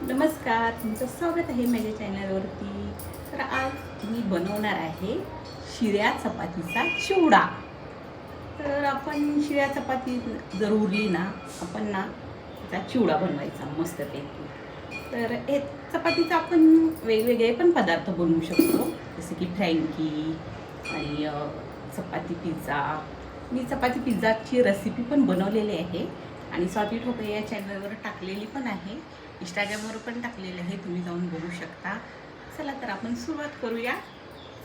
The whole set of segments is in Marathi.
नमस्कार तुमचं स्वागत आहे माझ्या चॅनलवरती तर आज मी बनवणार आहे शिऱ्या चपातीचा चिवडा. तर आपण शिऱ्या चपाती जर उरली ना आपण ना त्याचा चिवडा बनवायचा मस्तपैकी. तर हे चपातीचा आपण वेगवेगळे पण पदार्थ बनवू शकतो. जसं की फ्रँकी आणि चपाती पिझ्झा. मी चपाती पिझ्झाची रेसिपी पण बनवलेली आहे. आणि स्वाती ठोके या चॅनलवर टाकलेली पण आहे. इंस्टाग्रामवर पण टाकलेली आहे. तुम्ही जाऊन बघू शकता. चला तर आपण सुरुवात करूया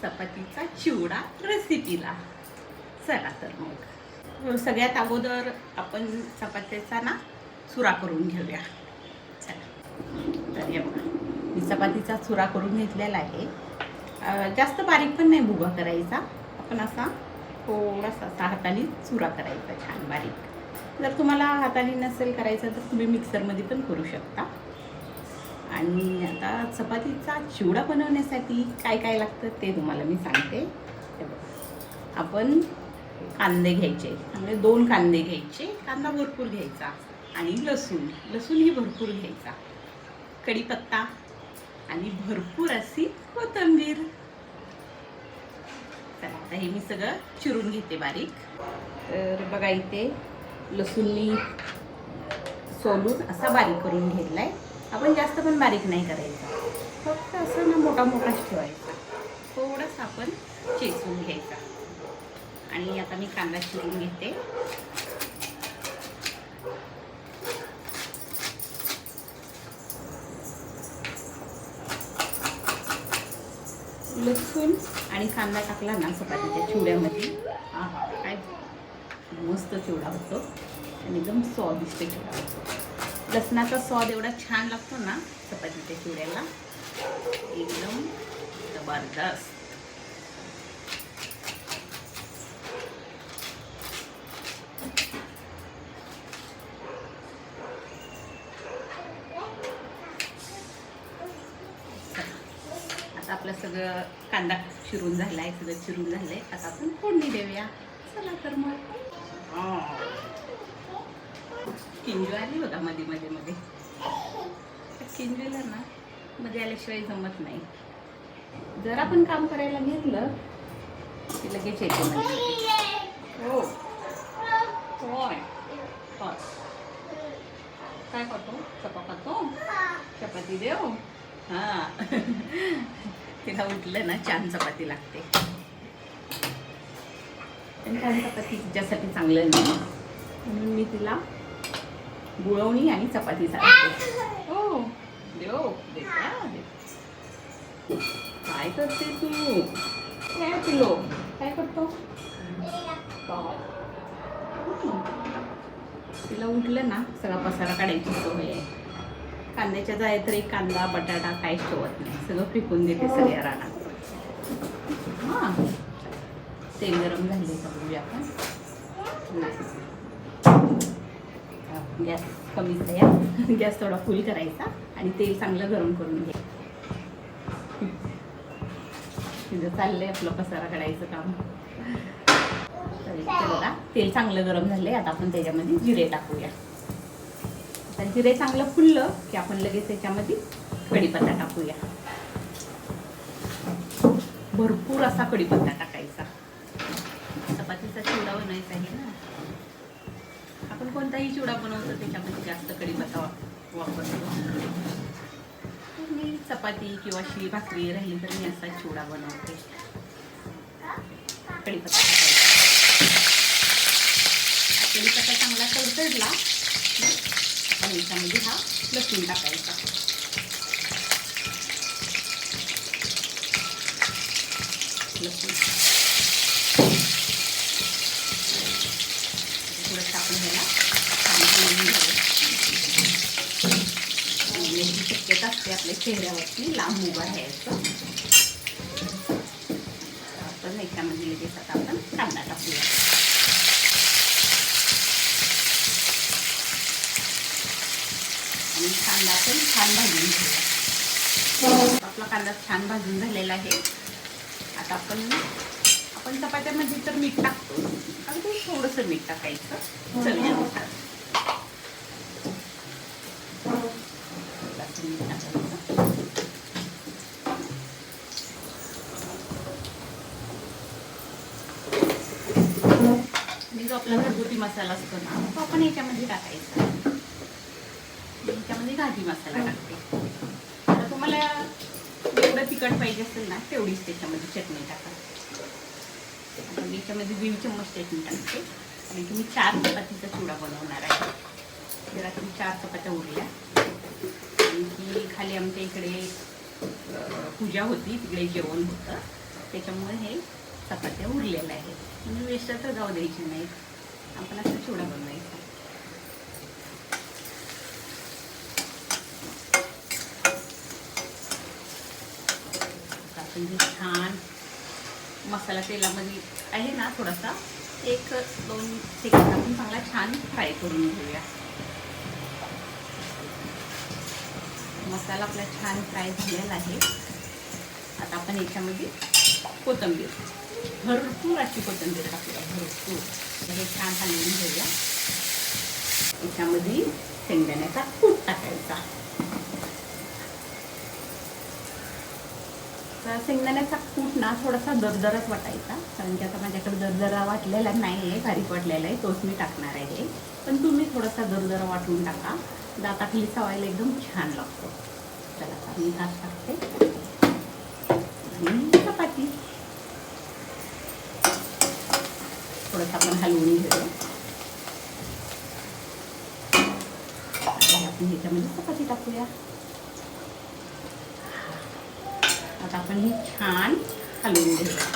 चपातीचा चिवडा रेसिपीला चला तर मग. सगळ्यात अगोदर आपण चपात्याचा ना चुरा करून घेऊया. चला. तर हे बघा. मी चपातीचा चुरा करून घेतलेला आहे. जास्त बारीक पण नाही भुगा करायचा. आपण असा थोडासा हाताने चुरा करायचा छान बारीक. जर तुम्हाला हाताने नसेल करायचं तर तुम्ही मिक्सरमध्ये पण करू शकता. आणि आता चपातीचा चिवडा बनवण्यासाठी काय काय लागतं ते तुम्हाला मी सांगते. आपण कांदे घ्यायचे. म्हणजे दोन कांदे घ्यायचे. कांदा भरपूर घ्यायचा. आणि लसूण. लसूणही भरपूर घ्यायचा. कढीपत्ता. आणि भरपूर अशी कोथंबीर. चला आता हे मी सगळं चिरून घेते बारीक. तर बघा इथे लसूणनी सोलून असा बारीक करून घेतला आहे आपण जास्त पण बारीक नाही करायचा. फक्त असं ना मोठा मोठाच ठेवायचा. थोडंसं आपण चेचून घ्यायचा. आणि आता मी कांदा चिरून घेते. लसूण आणि कांदा टाकला ना चपातीच्या चिवड्यामध्ये. हां काय? मस्त चिवडा होतो. आणि एकदम स्वादिष्ट चिवडा. होतो लसणाचा स्वाद एवढा छान लागतो ना चपातीच्या चिवड्याला. एकदम जबरदस्त. आता आपलं सगळं कांदा चिरून झाला आहे सगळं चिरून झालं आहे आता आपण फोडणी देऊया. चला तर मग. किंजू आली बघा मध्ये मध्ये मध्ये. किंजूला ना मध्ये आल्याशिवाय जमत नाही. जर आपण काम करायला घेतलं की लगेच येते हो. होय. काय करतो? चपा खातो. चपाती देव हा. तिला उठलं ना छान चपाती लागते. पण छान चपाती तिच्यासाठी चांगलं नाही. म्हणून मी तिला गुळवणी आणि चपाती सांगते हो. देव. काय करते तू? काय पिलो? काय करतो? काय? तिला उठलं ना सगळा पसारा काढायची सवय आहे. कांद्याच्या जाय तर एक कांदा बटाटा काहीच ठेवत नाही. सगळं फेकून देते सगळ्या रानात. हां. तेल गरम झाले बघूया आपण. गॅस कमी झाला गॅस थोडा फुल करायचा आणि तेल चांगलं गरम करून घ्या तिथं चाललंय आपलं पसारा काढायचं काम. तर बघा तेल चांगलं गरम झालंय. आता आपण त्याच्यामध्ये जिरे टाकूया. आता जिरे चांगलं फुललं की आपण लगेच त्याच्यामध्ये कढीपत्ता टाकूया. भरपूर असा कढीपत्ता टाकायचा. चपातीचा चिवडा बनायचा आहे ना. आपण कोणताही चिवडा बनवतो त्याच्यामध्ये जास्त कढीपत्ता वापरतो. मी चपाती किंवा शिळी भाकरी राहिली तर मी असा चिवडा बनवते. कढीपत्ता टाकायचा. कढीपत्ता चांगला तडतडला आणि याच्यामध्ये हा लसूण टाकायचा. लसूण थोडं टाकून घ्यायला छान हलवून घ्यायला. येण्याची शक्यता असते आपल्या चेहऱ्यावरती लांब उभा राहायचं. आपण याच्यामध्ये लगेच आता आपण कांदा टाकूया. आणि कांदा पण छान भाजून घेऊया. आपला कांदा छान भाजून झालेला आहे. आता आपण आपण चपात्यामध्ये तर मीठ टाकतो. अगदी थोडंसं मीठ टाकायचं. चवीनुसार तो आपला घरगुती मसाला असतो ना तो आपण याच्यामध्ये टाकायचा. याच्यामध्ये घाटी मसाला टाकते. आता तुम्हाला जेवढं तिखट पाहिजे असेल ना तेवढीच त्याच्यामध्ये चटणी टाका. याच्यामध्ये दीड चम्मच चटणी टाकते. आणि तुम्ही चार चपातीचा चुडा बनवणार आहे. जरा तुम्ही चार चपात्या उरल्या. आणखी खाली आमच्या इकडे पूजा होती. तिकडे जेवण होतं. त्याच्यामुळे हे चपात्या उरलेल्या आहेत. म्हणजे वेस्टाचं तर जाऊ द्यायचे नाही आपण असं चिवडा बनवायचा आता आपण छान मसाला तेलामध्ये आहे ना थोडासा एक दोन सेकंद आपण चांगला छान फ्राय करून घेऊया. मसाला आपला छान फ्राय झालेला आहे. आता आपण याच्यामध्ये कोथिंबीर. भरपूर अशी कोथिंबीर टाकूया भरपूर. हे छान हलवून घेऊया. याच्यामध्ये शेंगदाण्याचा कूट टाकायचा. तर शेंगदाण्याचा कूट ना थोडासा दरदरच वाटायचा कारण की आता माझ्याकडे दरदरा वाटलेला नाही आहे बारीक वाटलेला आहे तोच मी टाकणार आहे पण तुम्ही थोडासा दरदरा वाटून टाका. दाताखाली सवायला एकदम छान लागतो. चला आता मी तास टाकते आणि चपाती थोडंसं आपण हलवून घेऊया. आपण ह्याच्यामध्ये चपाती टाकूया. आता आपण हे छान हलवून घेऊया.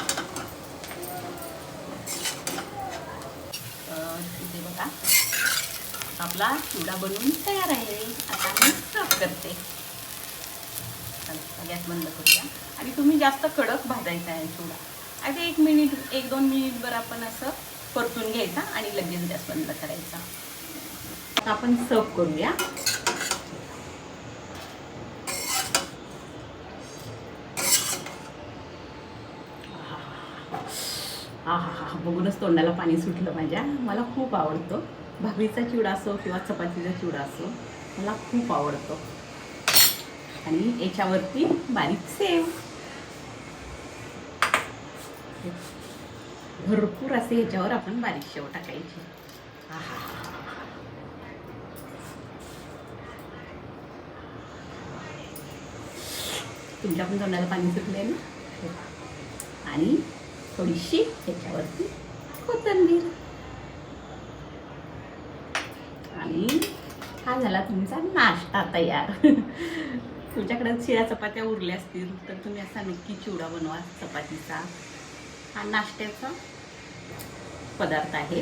इथे बघा. आपला चिवडा बनवून तयार आहे. आता मी सर्व करते. गॅस बंद करूया. आणि तुम्ही जास्त कडक भाजायचा आहे चिवडा. आता एक मिनिट एक दोन मिनिटभर आपण असं परतून घ्यायचा आणि लगेच गॅस बंद करायचा. आपण सर्व करूया. हा हा हा बघूनच तोंडाला पाणी सुटलं माझ्या. मला खूप आवडतो. भाकरीचा चिवडा असो किंवा चपातीचा चिवडा असो मला खूप आवडतो. आणि याच्यावरती बारीक सेव. भरपूर असे याच्यावर आपण बारीक शेव टाकायची. तुमच्या पण तोंडाला पाणी सुटले ना? हो. आणि थोडीशी त्याच्यावरती कोथंबीर. आणि हा झाला तुमचा नाश्ता तयार. तुमच्याकडे शिळ्या चपात्या उरल्या असतील तर तुम्ही असा नक्की चिवडा बनवा चपातीचा. हा नाश्त्याचा पदार्थ आहे.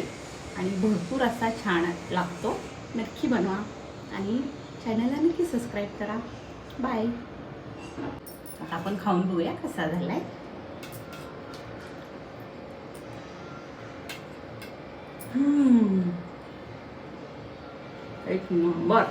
आणि भरपूर असा छान लागतो. नक्की बनवा. आणि चॅनलला नक्की सबस्क्राईब करा. बाय आता आपण खाऊन बघूया कसा झालाय. एक नंबर.